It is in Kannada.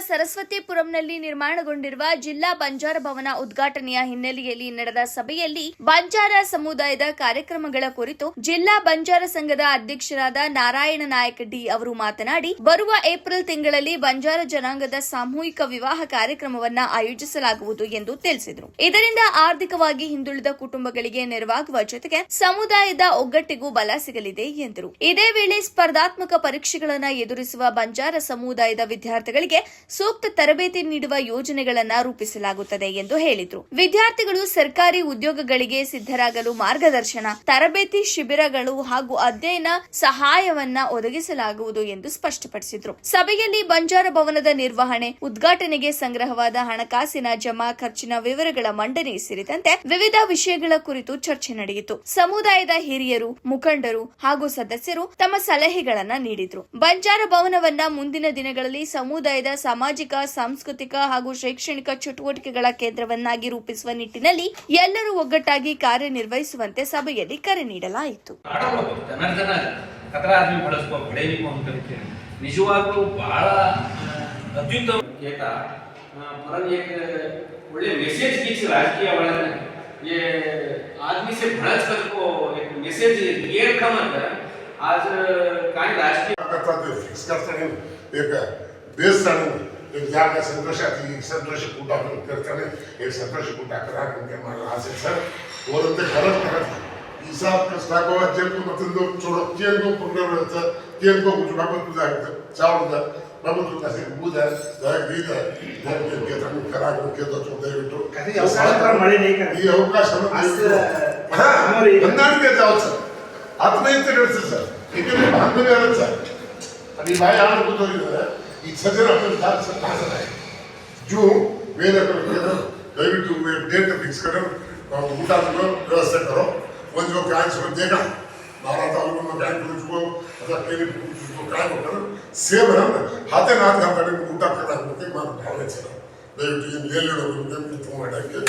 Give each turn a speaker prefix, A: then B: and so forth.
A: ಸರಸ್ವತಿಪುರಂನಲ್ಲಿ ನಿರ್ಮಾಣಗೊಂಡಿರುವ ಜಿಲ್ಲಾ ಬಂಜಾರ ಭವನ ಉದ್ಘಾಟನೆಯ ಹಿನ್ನೆಲೆಯಲ್ಲಿ ನಡೆದ ಸಭೆಯಲ್ಲಿ ಬಂಜಾರ ಸಮುದಾಯದ ಕಾರ್ಯಕ್ರಮಗಳ ಕುರಿತು ಜಿಲ್ಲಾ ಬಂಜಾರ ಸಂಘದ ಅಧ್ಯಕ್ಷರಾದ ನಾರಾಯಣ ನಾಯಕ್ ಡಿ ಅವರು ಮಾತನಾಡಿ, ಬರುವ ಏಪ್ರಿಲ್ ತಿಂಗಳಲ್ಲಿ ಬಂಜಾರ ಜನಾಂಗದ ಸಾಮೂಹಿಕ ವಿವಾಹ ಕಾರ್ಯಕ್ರಮವನ್ನ ಆಯೋಜಿಸಲಾಗುವುದು ಎಂದು ತಿಳಿಸಿದರು. ಇದರಿಂದ ಆರ್ಥಿಕವಾಗಿ ಹಿಂದುಳಿದ ಕುಟುಂಬಗಳಿಗೆ ನೆರವಾಗುವ ಜೊತೆಗೆ ಸಮುದಾಯದ ಒಗ್ಗಟ್ಟಿಗೂ ಬಲ ಸಿಗಲಿದೆ ಎಂದರು. ಇದೇ ವೇಳೆ ಸ್ಪರ್ಧಾತ್ಮಕ ಪರೀಕ್ಷೆಗಳನ್ನು ಎದುರಿಸುವ ಬಂಜಾರ ಸಮುದಾಯದ ವಿದ್ಯಾರ್ಥಿಗಳಿಗೆ ಸೂಕ್ತ ತರಬೇತಿ ನೀಡುವ ಯೋಜನೆಗಳನ್ನು ರೂಪಿಸಲಾಗುತ್ತದೆ ಎಂದು ಹೇಳಿದರು. ವಿದ್ಯಾರ್ಥಿಗಳು ಸರ್ಕಾರಿ ಉದ್ಯೋಗಗಳಿಗೆ ಸಿದ್ಧರಾಗಲು ಮಾರ್ಗದರ್ಶನ, ತರಬೇತಿ ಶಿಬಿರಗಳು ಹಾಗೂ ಅಧ್ಯಯನ ಸಹಾಯವನ್ನ ಒದಗಿಸಲಾಗುವುದು ಎಂದು ಸ್ಪಷ್ಟಪಡಿಸಿದರು. ಸಭೆಯಲ್ಲಿ ಬಂಜಾರ ಭವನದ ನಿರ್ವಹಣೆ, ಉದ್ಘಾಟನೆಗೆ ಸಂಗ್ರಹವಾದ ಹಣಕಾಸಿನ ಜಮಾ ಖರ್ಚಿನ ವಿವರಗಳ ಮಂಡನೆ ಸೇರಿದಂತೆ ವಿವಿಧ ವಿಷಯಗಳ ಕುರಿತು ಚರ್ಚೆ ನಡೆಯಿತು. ಸಮುದಾಯದ ಹಿರಿಯರು, ಮುಖಂಡರು ಹಾಗೂ ಸದಸ್ಯರು ತಮ್ಮ ಸಲಹೆಗಳನ್ನ ನೀಡಿದ್ರು. ಬಂಜಾರ ಭವನವನ್ನ ಮುಂದಿನ ದಿನಗಳಲ್ಲಿ ಸಮುದಾಯದ ಸಾಮಾಜಿಕ ಸಾಂಸ್ಕೃತಿಕ ಹಾಗೂ ಶೈಕ್ಷಣಿಕ ಚಟುವಟಿಕೆಗಳ ಕೇಂದ್ರವನ್ನಾಗಿ ರೂಪಿಸುವ ನಿಟ್ಟಿನಲ್ಲಿ ಎಲ್ಲರೂ ಒಗ್ಗಟ್ಟಾಗಿ ಕಾರ್ಯನಿರ್ವಹಿಸುವಂತೆ ಸಭೆಯಲ್ಲಿ ಕರೆ ನೀಡಲಾಯಿತು
B: ಆಡಬಹುದು ಜನಾರ್ದನ ಕತರ ಆದ್ಮಿ ಬಳಸ್ಕೋ ಬೆಳೆಯಲಿಕ್ಕೆ ಅಂತ ಕರಿತೀವಿ ನಿಜವಾಗ್ಲೂ ಬಹಳ ಅತ್ಯುತ್ತಮ ಕೇತ परत एक ಒಳ್ಳೆ ಮೆಸೇಜ್ कीची राजकीय वाल्याने ये आदमी से भड़च कर को एक मैसेज ये खमत आज काही राजकीय
C: करतात ते फिक्स करताना एक बेस जाणून एक जागा संतोषाची संतोष कुटा करताना एक संतोष कुटा करा म्हणजे मला असेल सर वरून ते खरंच खरंच हिसाब कसला गोवा जे तू मतलब छोडो चेन को पुनर्वच चेन को कुछ बाबा तुझा चावल बाबा तुझा से बुधा दर गीत दर के के तनु करा के तो तो ದಯವಿಟ್ಟು
D: काही अवकाशात मळे नाही का
C: ಈ ಅವಕಾಶವನ್ನು
D: असं
C: ಹಾ,
D: समोर ये-
C: ಹೊಂದಾಣಿಕೆ जावं ಸರ್ ಆತ್ಮೀಯತೆ ಗಳಿಸಿ ಸರ್ ಏಕೆಂದ್ರೆ ಬಾಂಧವ್ಯ ಇರುತ್ತೆ ಸರ್ आणि बाय आण ಕೂತೋಗಿದ್ದಾರೆ ಈ ಸಜ್ಜನಪ್ಪನ ತಾತ ತಾಸನ ಜೂ ವೇದಕರು ದಯವಿಟ್ಟು ಡೇಟ್ ಫಿಕ್ಸ್ ಕರೋ ನಾವು ಊಟ ಅನ್ನೋ ವ್ಯವಸ್ಥೆ ಕರೋ ಒಂದು ಕ್ಯಾನ್ಸ್ ದೇಗ महाराज आलो ना बैंक रुचको असा केली रुचको काय होतं सेम ना? हाते ना घातले उठा करा होते मला भावनेचं दैवत लेलेलो करून ते तुम्हाला केलं